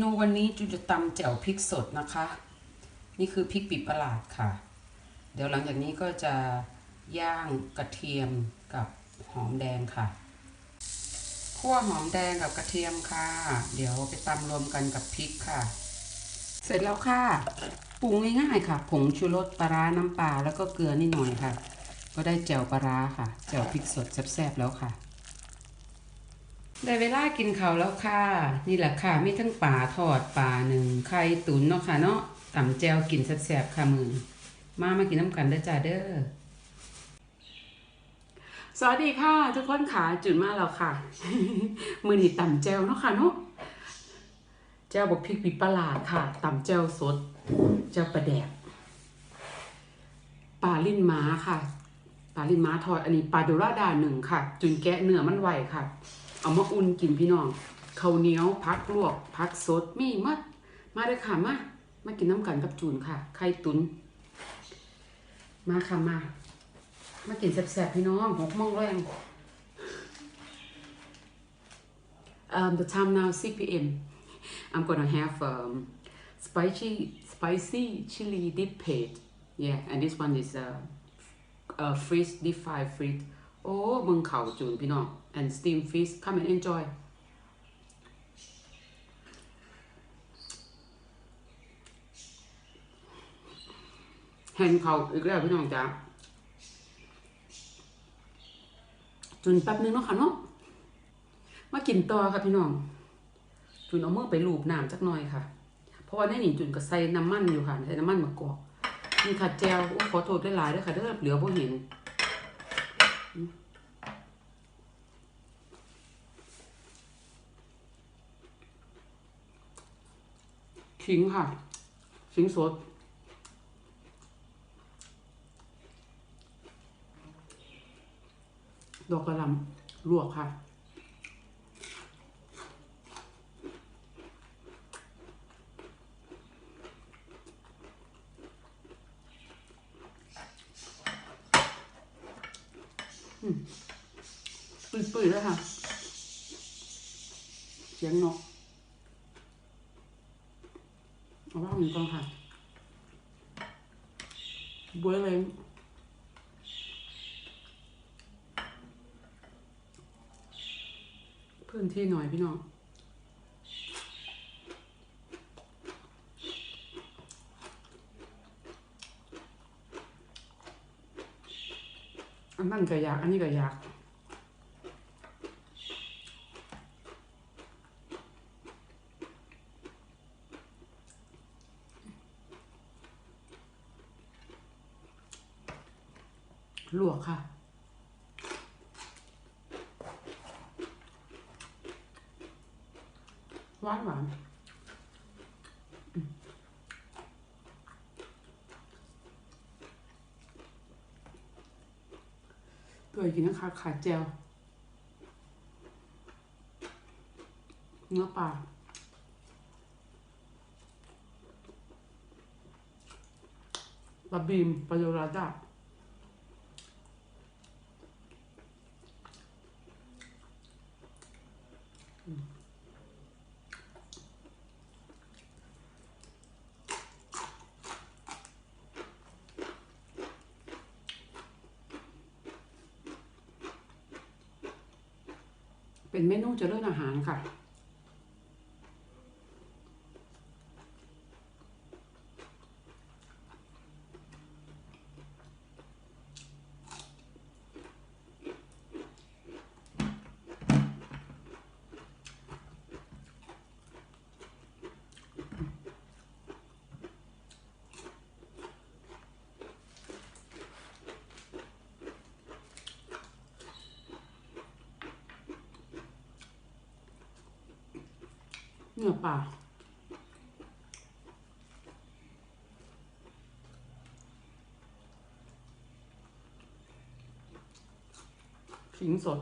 นูวันนี้จูจะตำแจ่วพริกสดนะคะ นี่คือพริกปีประหลาดค่ะ เดี๋ยวหลังจากนี้ก็จะย่างกระเทียมกับหอมแดงค่ะคั่วหอมแดงกับกระเทียมค่ะ เดี๋ยวไปตำรวมกันกับพริกค่ะ เสร็จแล้วค่ะปรุงง่ายๆค่ะ ผงชูรสปลาร้าน้ำปลาแล้วก็เกลือนิดหน่อยค่ะ ก็ได้แจ่วปลาร้าค่ะแจ่วพริกสดแซ่บๆแล้วค่ะ ได้เวลากินข้าวแล้วค่ะ นี่แหละค่ะ มีทั้งป่าทอดป่าหนึ่งไข่ตุ๋นเนาะค่ะเนาะต่ำแจวกินแซ่บๆค่ะมือมามากินน้ำกันเด้อจ้าเด้อสวัสดีค่ะ ทุกคนค่ะจุดมาแล้วค่ะ มือนี่ต่ำแจวเนาะค่ะเนาะแจวบอกพริกปีปลาค่ะต่ำแจวสดแจวปลาแดกปลาลิ้นม้าค่ะปลาลิ้นม้าทอดอันนี้ปลาโดราดาหนึ่งค่ะ จุนแกะเนื้อมันไหวค่ะ เอามาอุ่นกินพี่น้องข้าวเหนียวพักลวกพักสดมีมัดมาเลยค่ะมามากินน้ำกันกับจูนค่ะ ไข่ตุน มาค่ะมา มากินแซ่บๆพี่น้องหกโมงแรง Um, the time now 6 p.m. I'm gonna have um, spicy spicy chili dip paste. Yeah, and this one is a, uh, uh, freeze deep fried freeze. โอ้เบิ่งเขาจูนพี่น้อง and steam fish come and enjoy แหนเขาอีกแล้วพี่น้องจ้าจุนแป๊บนึงเนาะค่ะเนาะมากินต่อค่ะพี่น้อง จุนเอามือไปลูบน้ำจักหน่อยค่ะ เพราะว่าในนี่จุนก็ใส่น้ำมันอยู่ค่ะใส่น้ำมันมะกอกนี่ค่ะแจวโอ้ขอโทษได้หลายๆด้วยค่ะเด้อเหลือบ่เห็น ขิงค่ะ ขิงสด ดอกกระลำลวกค่ะอืมปื้ยๆแล้วค่ะเสียงนก เอาว่าหนึ่งกองค่ะบวยเลยพื้นที่หน่อยพี่น้องอันนั้นก็อยาก อันนี้ก็อยาก ค่ะ หวานหวานอืมเพื่อกินนะคะขาแจวเนื้อปลาปลาบีมปลาโยราดา เป็นเมนูเจริญอาหารค่ะ เนื้อปลาขิงสด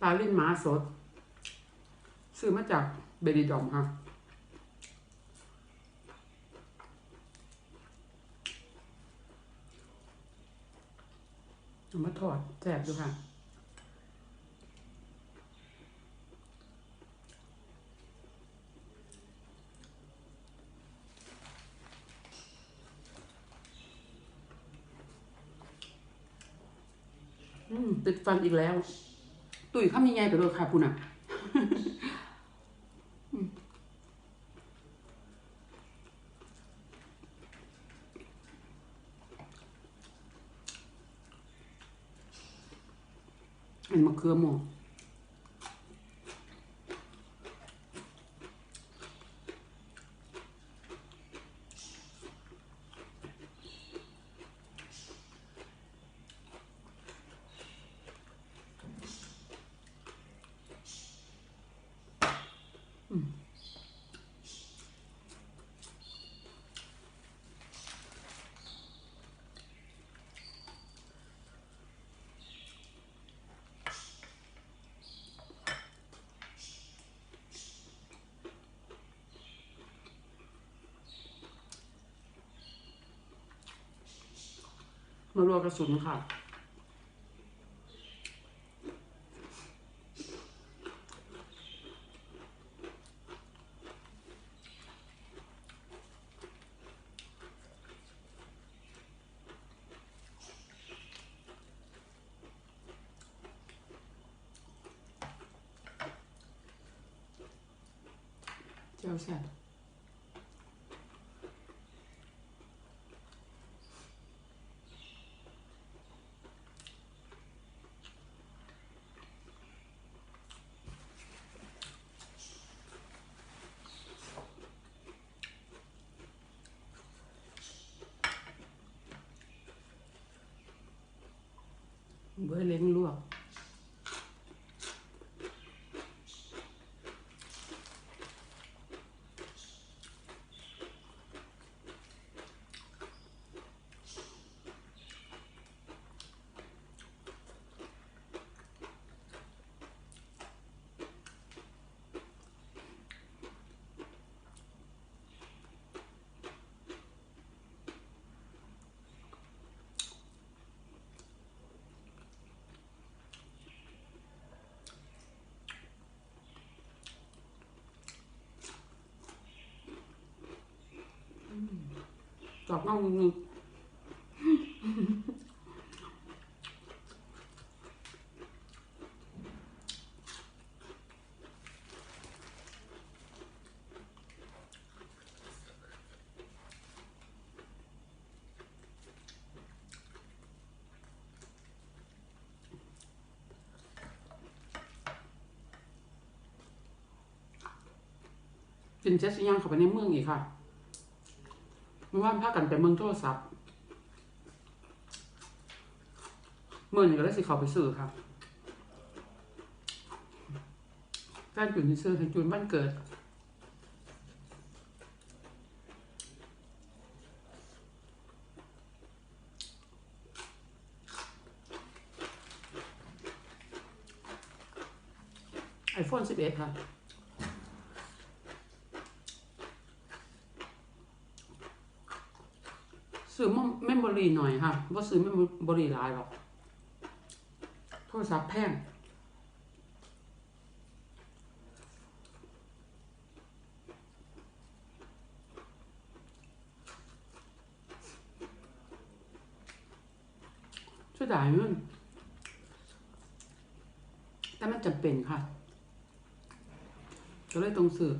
ปลาลิ้นหมาสด ซื้อมาจากเบดีดอมค่ะ เอามาทอดแซ่บดูค่ะอืมติดฟันอีกแล้ว ตุ๋ยข้ามยังไงไปเลยค่ะคุณอะ อืม อัน มะเมอมารัวกระสุนค่ะ เจ้าแซ่บ เบ อร์เล้อกน่องนึงกินเจสย่างเข้าไปในเมืองอีกค่ะ เมื่อวานพากันไปเมืองโทรศัพท์เมื่อนี้ก็ได้สิเขาไปซื้อค่ะแฟนจุนที่ซื้อให้จุนบ้านเกิดไอโฟน11 ค่ะ ซื้อเมมโมรีหน่อยค่ะว่าซื้อเมมโมรีหลายหรอกโทรศัพท์แพงช่วยด่ายเงินแต่มันจำเป็นค่ะ ก็เลยต้องซื้อ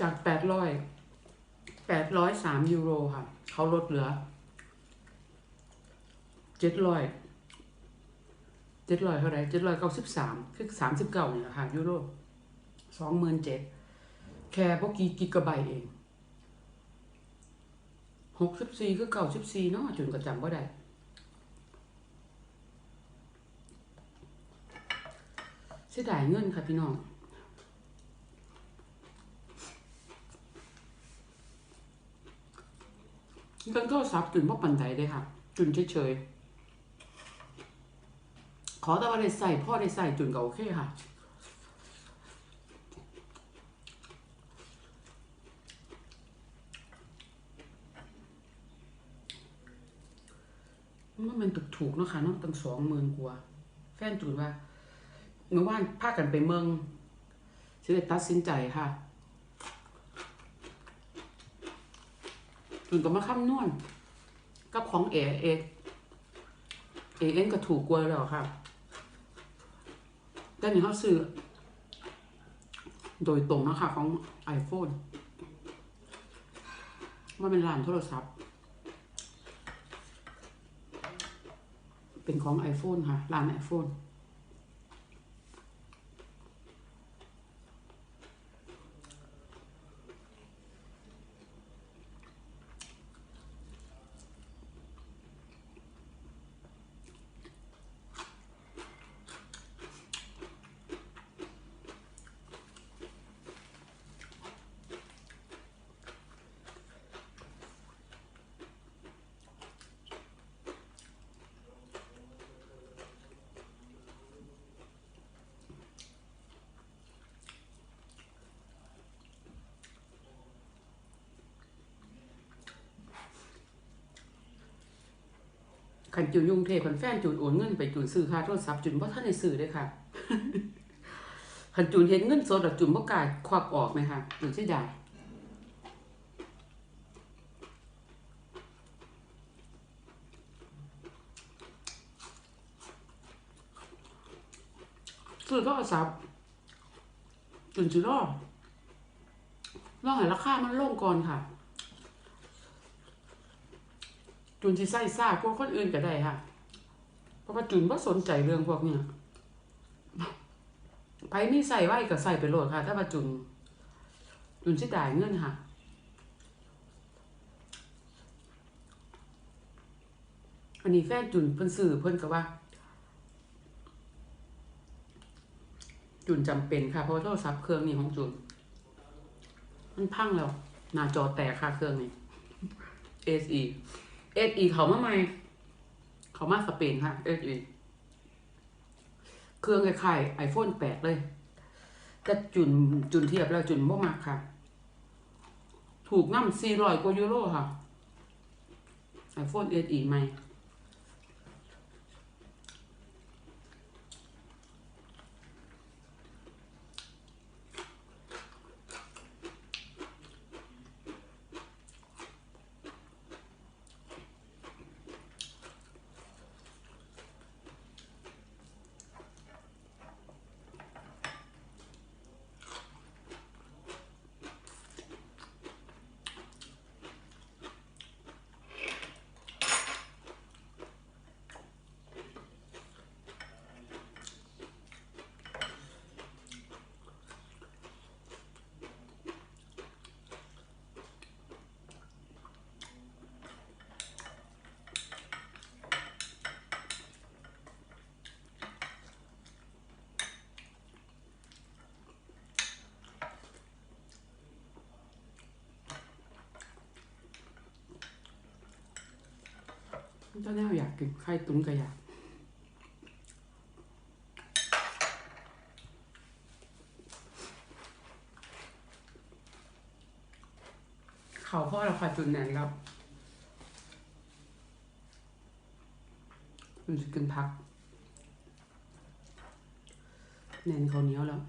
จากแปดร้อย แปดร้อยสามยูโรค่ะ เขาลดเหลือเจ็ดร้อยเจ็ดร้อยเท่าไรเจ็ดร้อยเก้าสิบสามคือสามสิบเก้าเนี่แหละค่ะ ยูโรสองหมื่นเจ็ดแค่พวกกีกิกะไบเองหกสิบสี่คือเก้าสิบสี่เนาะจุนก็จำว่าได้เสียดายเงินค่ะพี่น้อง เรื่องโทรศัพท์จุนว่าปันใดเลยค่ะ จุนเฉยๆขอแต่ว่าได้ใส่พ่อได้ใส่จุนก็โอเคค่ะกว่ามันถูกถูกเนาะค่ะเนาะตั้งสองหมื่นกว่าแฟนจูนว่าเมื่อวานพากันไปเมืองฉันเลยตัดสินใจค่ะ จูนก็มาคำนวณกับของเอเอเอเอ็นก็ถูกกว่าแล้วค่ะ แต่นี่เขาซื้อ โดยตรงนะคะของ iPhone ว่าเป็นร้านโทรศัพท์ เป็นของ iPhone ค่ะร้าน iPhone ขันจูนยุงเทพขันแฟนจูนโอนเงินไปจูนซื้อค่าโทรศัพท์จูนว่าะท่านในซื้อเลยค่ะขันจูนเห็นเงินสดอจูนบ่กล้าควักออกไหมคะจูนเสียดายซื้อโทรศัพท์จูนสิรอรอให้ราคามันลงก่อนค่ะ จุนสิใส่ซ่ากว่าคนอื่นก็ได้ค่ะ เพราะว่าจุนบ่สนใจเรื่องพวกเนี้ยไผมีใส่ไว้ก็ใส่ไปโหลดค่ะ ถ้าว่าจุนจุนสิได้เงินค่ะอันนี้แฟนจุนเพิ่นซื้อเพิ่นก็ว่า จุนจำเป็นค่ะเพราะว่าโทรศัพท์เครื่องนี้ของจุน มันพังแล้ว หน้าจอแตกค่ะเครื่องนี้ SE เอสอีเขามาใหม่ เขามาสเปนค่ะเอสอีเครื่องคล้ายไอโฟนแปดเลยแต่จุนจุนเทียบแล้วจุนบ่มากค่ะ ถูกน้ำสี่ร้อยกว่ายูโรค่ะไอโฟนเอสอีใหม่ ตอนนี้อยากกินไข่ตุ๋นก็อยาเขาพ่อเราค่ะจุนแหนนแล้วมันจะกินพักแหนนเขาวเหนียวแล้ว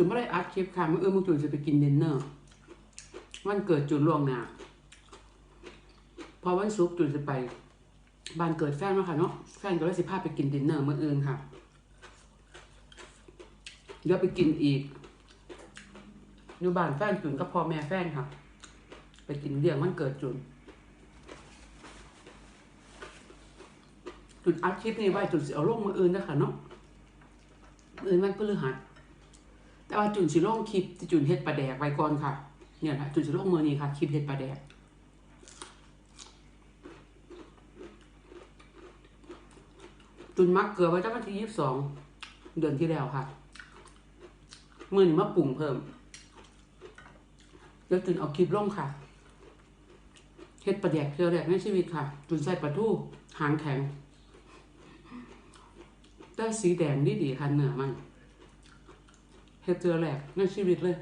จุนไม่ได้อัดคลิปค่ะเมื่อเอื่นมึงจุนจะไปกินดินเนอร์วันเกิดจุนล่วงหน้าพอวันศุกร์จุนจะไปบ้านเกิดแฟนเนาะค่ะเนาะแฟนก็เลยสิพาไปกินดินเนอร์เมื่ออื่นค่ะเดี๋ยวไปกินอีกอยู่บ้านแฟนจุนกับพ่อแม่แฟนค่ะ ไปกินเลี้ยงวันเกิดจุนจุนอัดคลิปนี้ไว้จุนสิเอาลงมืออื่นนะคะเนาะมืออื่นวันพฤหัส แต่ว่าจุนสิลงคลิปจุนเฮ็ดปลาแดกไว้ก่อนค่ะ เนี่ยนะจุนสิลงมือนี้ค่ะ คลิปเฮ็ดปลาแดกจุนมักเกลือไว้ตั้งวันที่ยี่สิบสองเดือนที่แล้วค่ะ มือนี้มาปรุงเพิ่มเดี๋ยวจุนเอาคลิปลงค่ะเฮ็ดปลาแดกเกลือแรกในชีวิตค่ะ จุนใส่ปลาทูหางแข็งแต่สีแดงดีดีค่ะเนื้อมัน เฮ็ดเกลือแรกในชีวิตเลย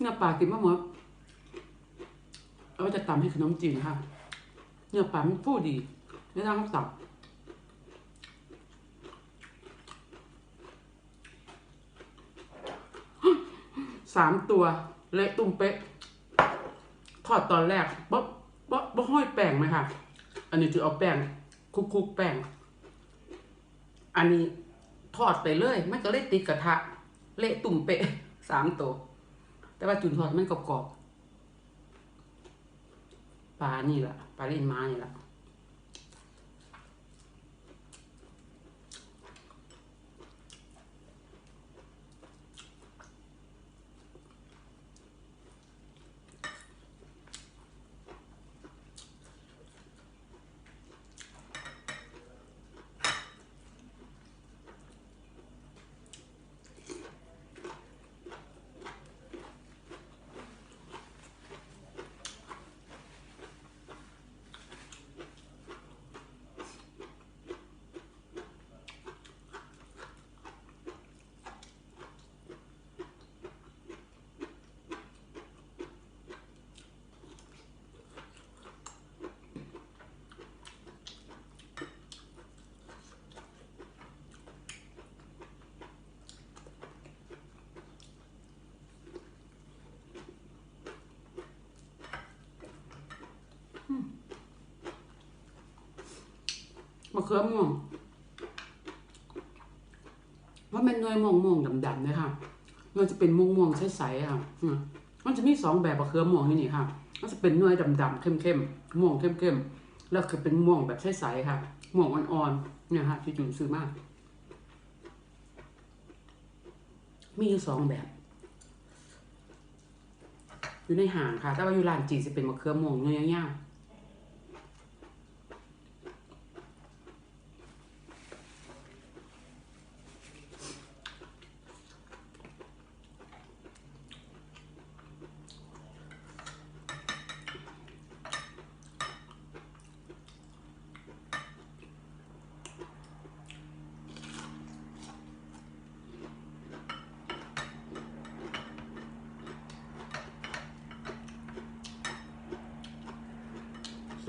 เนื้อปลากินมะหมดเอาจะตำให้ขนมจีนค่ะ เนื้อปลามันฟูดีไม่ต้องตับ สามตัวเละตุ้มเป๊ะทอดตอนแรกบ๊อบบ๊อบบ๊ห้อยแป้งไหมค่ะอันนี้จะเอาแป้งคลุกแป้ง อันนี้ทอดไปเลยมันก็เลยติดกระทะ เละตุ่มเป๊ะสามตัว แต่ว่าจุนทอดมันกรอบๆปลานี่แหละปลาเล่นม้นี่แหละ มะเขือม่วงว่าเป็นหน่วยม่วงม่วงๆดำๆเลยค่ะมันจะเป็นม่วงม่วงๆใสๆค่ะมันจะมีสองแบบมะเขือม่วงนี่นี่ค่ะมันจะเป็นหน่วยดำๆเข้มๆม่วงเข้มๆแล้วคือเป็นม่วงแบบใสๆค่ะม่วงอ่อนๆเนี่ยค่ะที่จุนซื้อมาก มีอยู่สองแบบอยู่ในห่างค่ะ แต่ว่าอยู่ร้านจีนจะเป็นมะเขือม่วงเนื้อย่าง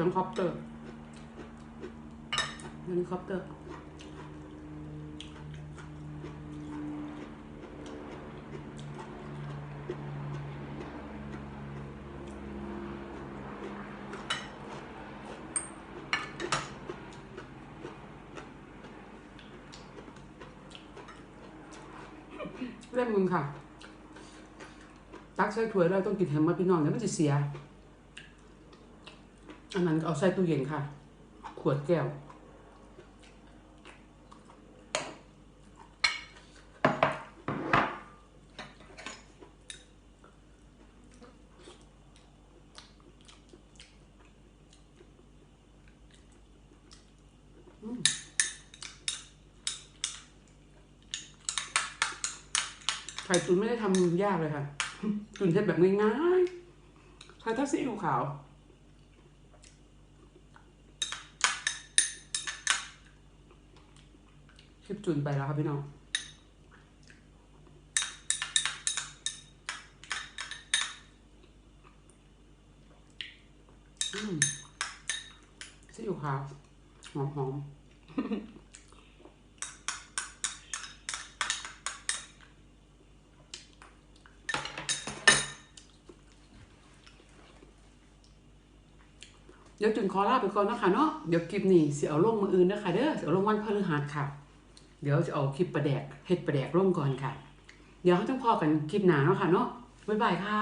งคอปเตอร์เฮลิคอปเตอร์เล่มมึงค่ะ ตักใส่ถ้วยแล้วต้องกินแฮมมาพี่น้องเดี๋ยวมันจะเสีย อันนั้นเอาใส่ตู้เย็นค่ะ ขวดแก้ว ไข่ตุ๋นไม่ได้ทำยากเลยค่ะตุ๋นเทศแบบง่ายๆใช้ทักซีอิ๊วขาว คลิปจุนไปแล้วครับพี่น้องซีอิ๊วขาวหอมหอมเดี๋ยวจุนขอลาไปก่อนนะคะเนาะเดี๋ยวคลิปนี้สิเอาลงมาอื่นนะคะเด้อเสิเอาลงวันพฤหัสค่ะ เดี๋ยวจะเอาคลิปประแดกเห็ดประแดกร่วมก่อนค่ะ เดี๋ยวเขาต้องพอกันคลิปหนาเนาะค่ะเนาะบ๊ายบายค่ะ